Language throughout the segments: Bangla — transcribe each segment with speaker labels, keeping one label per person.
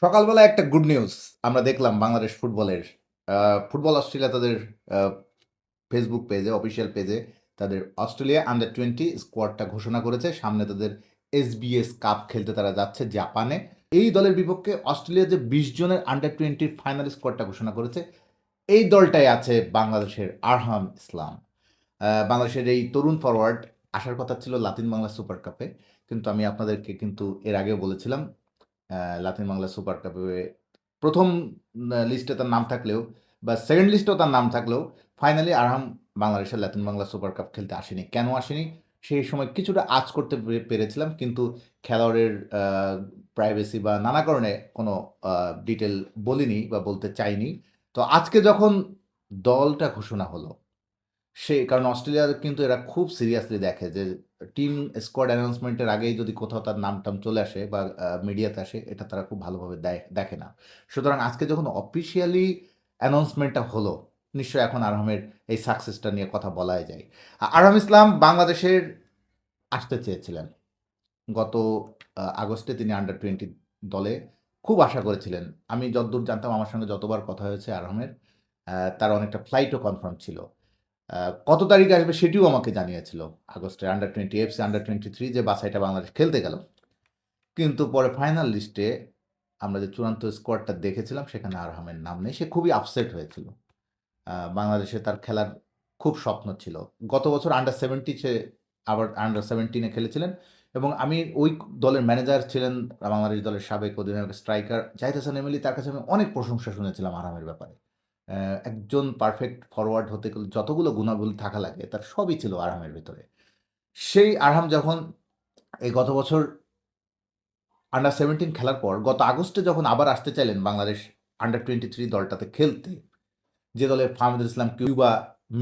Speaker 1: সকালবেলা একটা গুড নিউজ আমরা দেখলাম বাংলাদেশ ফুটবলের ফুটবল অস্ট্রেলিয়া তাদের ফেসবুক পেজে অফিসিয়াল পেজে তাদের অস্ট্রেলিয়া আন্ডার 20 স্কোয়াডটা ঘোষণা করেছে। সামনে তাদের এসবিএস কাপ খেলতে তারা যাচ্ছে জাপানে। এই দলের বিপক্ষে অস্ট্রেলিয়া যে ২০ জনের আন্ডার 20 ফাইনাল স্কোয়াডটা ঘোষণা করেছে, এই দলটাই আছে বাংলাদেশের আরহাম ইসলাম। বাংলাদেশের এই তরুণ ফরওয়ার্ড আসার কথা ছিল লাতিন বাংলা সুপার কাপে। কিন্তু আমি আপনাদেরকে কিন্তু এর আগেও বলেছিলাম লাতিন বাংলা সুপার কাপে ১ম আ লিস্টে তার নাম থাকলেও বা সেকেন্ড লিস্টেও তার নাম থাকলেও ফাইনালি আরহাম বাংলাদেশের লাতিন বাংলা সুপার কাপ খেলতে আসেনি। কেন আসেনি? সেই সময় কিছুটা আজ করতে পেরেছিলাম। কিন্তু খেলোয়াড়ের প্রাইভেসি বা নানা কারণে কোনো ডিটেল বলিনি বা বলতে চাইনি। তো আজকে যখন দলটা ঘোষণা হলো, সে কারণ অস্ট্রেলিয়ার কিন্তু এরা খুব সিরিয়াসলি দেখে যে টিম স্কোয়াড অ্যানাউন্সমেন্টের আগেই যদি কোথাও তার নাম-টাম চলে আসে বা মিডিয়াতে আসে, এটা তারা খুব ভালোভাবে দেখে না। সুতরাং আজকে যখন অফিসিয়ালি অ্যানাউন্সমেন্টটা হলো, নিশ্চয়ই এখন আরহামের এই সাকসেসটা নিয়ে কথা বলাই যায়। আরহাম ইসলাম বাংলাদেশের আসতে চেয়েছিলেন। গত আগস্টে তিনি আন্ডার 20 দলে খুব আশা করেছিলেন। আমি যতদূর জানতাম আমার সঙ্গে যতবার কথা হয়েছে আরহামের, তার অনেকটা ফ্লাইটও কনফার্ম ছিল। কত তারিখে আসবে সেটিও আমাকে জানিয়েছিল। আগস্টের আন্ডার 20 এএফসি আন্ডার 23 যে বাসাইটা বাংলাদেশ খেলতে গেল। কিন্তু পরে ফাইনাল লিস্টে আমরা যে চূড়ান্ত স্কোয়াডটা দেখেছিলাম, সেখানে আরহামের নাম নেই। সে খুবই আপসেট হয়েছিল। বাংলাদেশে তার খেলার খুব স্বপ্ন ছিল। গত বছর আন্ডার 70 সে আবার আন্ডার 17 এ খেলেছিলেন এবং আমি ওই দলের ম্যানেজার ছিলেন বাংলাদেশ দলের সাবেক অধিনায়ক স্ট্রাইকার জাহিদ হাসান এমিলি তার কাছে আমি অনেক প্রশংসা শুনেছিলাম আরহামের ব্যাপারে। একজন পারফেক্ট ফরওয়ার্ড হতে গেলে যতগুলো গুণাবলী থাকা লাগে তার সবই ছিল আরহামের ভিতরে সেই আরহাম যখন এই গত বছর আন্ডার 17 খেলার পর গত আগস্টে যখন আবার আসতে চাইলেন বাংলাদেশ আন্ডার 23 দলটাতে খেলতে, যে দলে ফাহমিদুল ইসলাম কিউবা,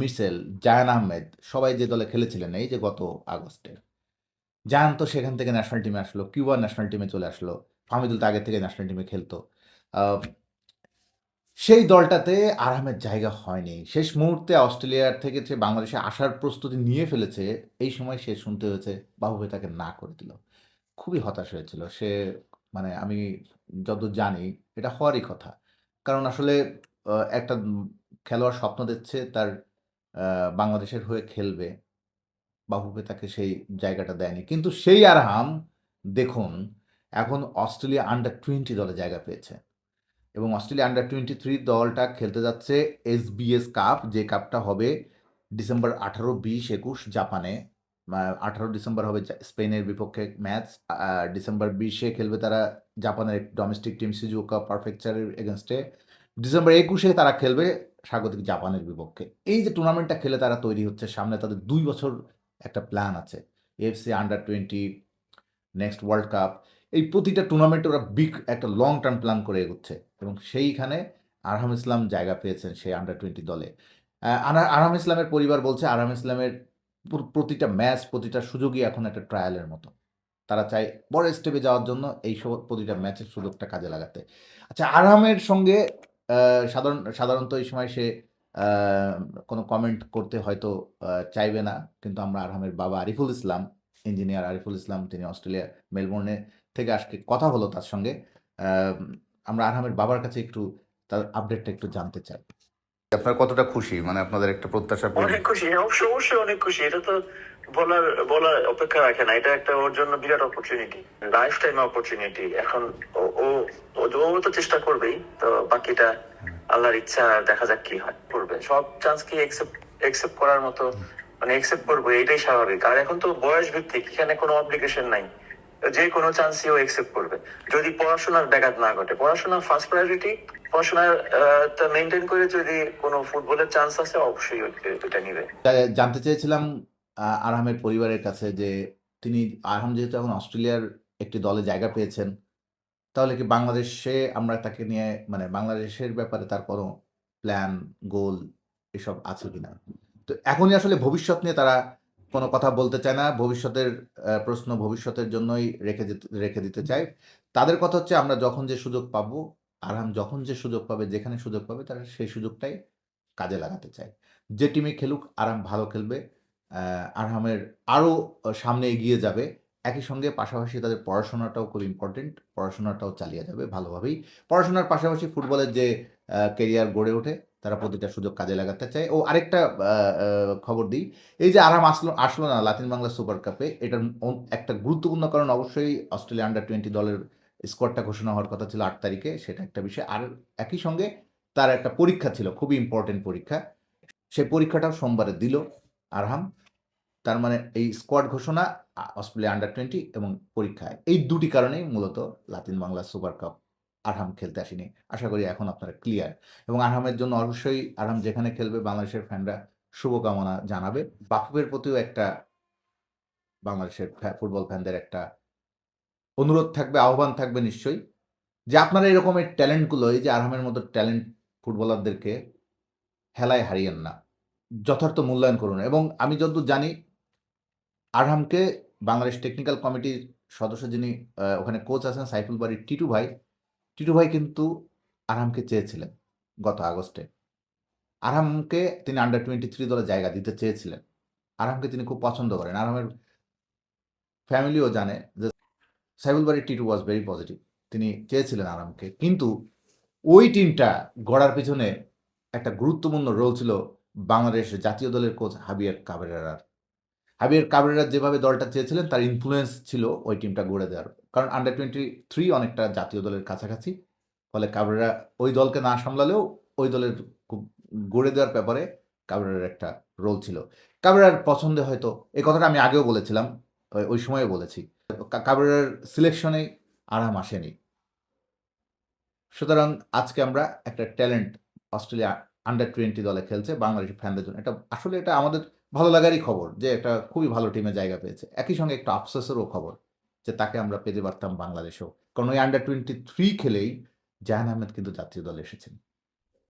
Speaker 1: মিচেল, জায়ান আহমেদ সবাই যে দলে খেলেছিলেন এই যে গত আগস্টে। জায়ান তো সেখান থেকে ন্যাশনাল টিমে আসলো, কিউবা ন্যাশনাল টিমে চলে আসলো। ফাহমিদুল তো আগে থেকে ন্যাশনাল টিমে খেলতো। সেই দলটাতে আরহামের জায়গা হয়নি। শেষ মুহূর্তে অস্ট্রেলিয়ার থেকে যে বাংলাদেশে আসার প্রস্তুতি নিয়ে ফেলেছে। এই সময় সে শুনতে হয়েছে বাফুফে ভাই তাকে না করে দিল। খুবই হতাশ হয়েছিল। সে মানে আমি যতদূর জানি, এটা হওয়ারই কথা। কারণ আসলে একটা খেলোয়াড় স্বপ্ন দেখছে, তার বাংলাদেশের হয়ে খেলবে। বাফুফে তাকে সেই জায়গাটা দেয়নি। কিন্তু সেই আরহাম দেখুন, এখন অস্ট্রেলিয়া আন্ডার 20 দলে জায়গা পেয়েছে। এবং অস্ট্রেলিয়া আন্ডার 23 দলটা খেলতে যাচ্ছে এসবিএস কাপ যে কাপটা হবে ডিসেম্বর 18, 20, 21 জাপানে। আঠারো ডিসেম্বর হবে স্পেনের বিপক্ষে ম্যাচ। ডিসেম্বর বিশে খেলবে তারা জাপানের ডোমেস্টিক টিম সিজুওকা পারফেকচারের এগেইনস্ট এ। ডিসেম্বর একুশে তারা খেলবে স্বাগতিক জাপানের বিপক্ষে। এই যে টুর্নামেন্টটা খেলে তারা তৈরি হচ্ছে সামনে তাদের দুই বছর একটা প্ল্যান আছে। AFC under 20, next world cup. এই প্রতিটা টুর্নামেন্টে ওরা বিগ একটা লং টার্ম প্ল্যান করে এগোচ্ছে এবং সেইখানে আরহাম ইসলাম জায়গা পেয়েছেন সেই আন্ডার 20 দলে। আরহাম ইসলামের পরিবার বলছে আরহাম ইসলামের প্রতিটা ম্যাচ, প্রতিটা সুযোগই এখন একটা ট্রায়ালের মতো। তারা চায় পরের স্টেপে যাওয়ার জন্য এই সব প্রতিটা ম্যাচের সুযোগটা কাজে লাগাতে। আচ্ছা আরহামের সঙ্গে সাধারণ সাধারণত এই সময় সে কোনো কমেন্ট করতে হয়তো চাইবে না। কিন্তু আমরা আরহামের বাবা আরিফুল ইসলাম, ইঞ্জিনিয়ার আরিফুল ইসলাম তিনি অস্ট্রেলিয়া মেলবোর্নে থেকে আজকে কথা হলো তার সঙ্গে। আমরা আরহামের বাবার কাছে একটু তার আপডেটটা একটু জানতে চাই। আপনার কতটা খুশি? মানে আপনাদের একটা প্রত্যাশা
Speaker 2: অনেক খুশি অবশ্যই অবশ্যই অনেক খুশি। এটা তো বলার বলার অপেক্ষা রাখে না। এটা একটা ওর জন্য বিরাট অপরচুনিটি লাইফ টাইম অপরচুনিটি এখন ও ও ও- ও তো চেষ্টা করবেই তো বাকিটা আল্লাহর ইচ্ছা দেখা যাক কি হয় করবে। সব চান্স কি একসেপ্ট একসেপ্ট করার মতো মানে একসেপ্ট করব এটাই স্বাভাবিক। আর এখন তো বয়স ভিত্তিক এখানে কোনো অব্লিগেশন নাই। যে কোনো চান্সই ও একসেপ্ট করবে যদি পড়াশোনার ব্যাঘাত না ঘটে পড়াশোনা ফার্স্ট প্রায়োরিটি পড়াশোনার মেনটেন করে যদি কোনো ফুটবলের চান্স আছে অবশ্যই ওইটা নিবে
Speaker 1: জানতে চেয়েছিলাম আরহামের পরিবারের কাছে যে তিনি আরহাম যেহেতু এখন অস্ট্রেলিয়ার একটি দলে জায়গা পেয়েছেন, তাহলে কি বাংলাদেশে আমরা তাকে নিয়ে মানে বাংলাদেশের ব্যাপারে তার কোনো প্ল্যান, গোল এসব আছে কিনা? তো এখনই আসলে ভবিষ্যৎ নিয়ে তারা কোনো কথা বলতে চায় না। ভবিষ্যতের প্রশ্ন ভবিষ্যতের জন্যই রেখে রেখে দিতে চায়। তাদের কথা হচ্ছে আমরা যখন যে সুযোগ পাবো, আরহাম যখন যে সুযোগ পাবে, যেখানে সুযোগ পাবে তারা সেই সুযোগটাই কাজে লাগাতে চায়। যে টিমে খেলুক আরাম ভালো খেলবে। আরহামের আরও সামনে এগিয়ে যাবে। একই সঙ্গে পাশাপাশি তাদের পড়াশোনাটাও খুব ইম্পর্টেন্ট পড়াশোনাটাও চালিয়ে যাবে ভালোভাবেই পড়াশোনার পাশাপাশি ফুটবলের যে কেরিয়ার গড়ে ওঠে তারা প্রতিটা সুযোগ কাজে লাগাতে চায়। ও আরেকটা খবর দিই। এই যে আরাম আসলো আসলো না লাতিন বাংলা সুপার কাপে, এটার একটা গুরুত্বপূর্ণ কারণ অবশ্যই অস্ট্রেলিয়া আন্ডার টোয়েন্টি দলের স্কোয়াডটা ঘোষণা হওয়ার কথা ছিল আট তারিখে, সেটা একটা বিষয়। আর একই সঙ্গে তার একটা পরীক্ষা ছিল, খুবই ইম্পর্টেন্ট পরীক্ষা। সেই পরীক্ষাটাও সোমবারে দিল আরহাম। তার মানে এই স্কোয়াড ঘোষণা অস্ট্রেলিয়া আন্ডার টোয়েন্টি এবং পরীক্ষায়। এই দুটি কারণেই মূলত Latin Bangla super cup Arham খেলতে আসেনি। আশা করি এখন আপনারা ক্লিয়ার এবং আরহামের জন্য অবশ্যই আরহাম যেখানে খেলবে বাংলাদেশের ফ্যানরা শুভকামনা জানাবে। বাফুফের প্রতিও একটা বাংলাদেশের ফুটবল ফ্যানদের একটা অনুরোধ থাকবে, আহ্বান থাকবে নিশ্চয়ই যে আপনারা এরকমের ট্যালেন্টগুলো এই যে আরহামের মতো ট্যালেন্ট ফুটবলারদেরকে হেলায় হারিয়েন না। যথার্থ মূল্যায়ন করুন এবং আমি যতদূর জানি আরহামকে বাংলাদেশ টেকনিক্যাল কমিটির সদস্য যিনি ওখানে কোচ আছেন সাইফুল বাড়ির টিটু ভাই টিটু ভাই কিন্তু আরামকে চেয়েছিলেন গত আগস্টে। আরামকে তিনি আন্ডার টোয়েন্টি থ্রি দলে জায়গা দিতে চেয়েছিলেন। আরামকে তিনি খুব পছন্দ করেন। আরামের ফ্যামিলিও জানে যে সাইফুল বাড়ির টিটু ওয়াজ ভেরি পজিটিভ তিনি চেয়েছিলেন আরামকে কিন্তু ওই টিমটা গড়ার পিছনে একটা গুরুত্বপূর্ণ রোল ছিল বাংলাদেশ জাতীয় দলের কোচ হাবিয়ার কাবরেরার হাবিয়ার কাবরেরা যেভাবে দলটা চেয়েছিলেন, তার ইনফ্লুয়েন্স ছিল ওই টিমটা গড়ে দেওয়ার। কারণ আন্ডার টোয়েন্টি থ্রি অনেকটা জাতীয় দলের কাছাকাছি। ফলে কাবরেরা ওই দলকে না সামলালেও ওই দলের গড়ে দেওয়ার ব্যাপারে কাবরেরার একটা রোল ছিল। কাবরেরার পছন্দে হয়তো, এই কথাটা আমি আগেও বলেছিলাম, ওই- ওই সময়ে বলেছি। কাবরেরার সিলেকশনে আরাম আসেনি। সুতরাং আজকে আমরা একটা ট্যালেন্ট অস্ট্রেলিয়া আন্ডার টোয়েন্টি দলে খেলছে বাংলাদেশি ফ্যানদের জন্য। এটা আসলে এটা আমাদের ভালো লাগারই খবর যে একটা খুবই ভালো টিমে জায়গা পেয়েছে। একই সঙ্গে একটা আফসোসেরও খবর যে তাকে আমরা পেতে পারতাম বাংলাদেশেও। কারণ ওই আন্ডার টোয়েন্টি থ্রি খেলেই জাহান আহমেদ কিন্তু জাতীয় দলে এসেছেন।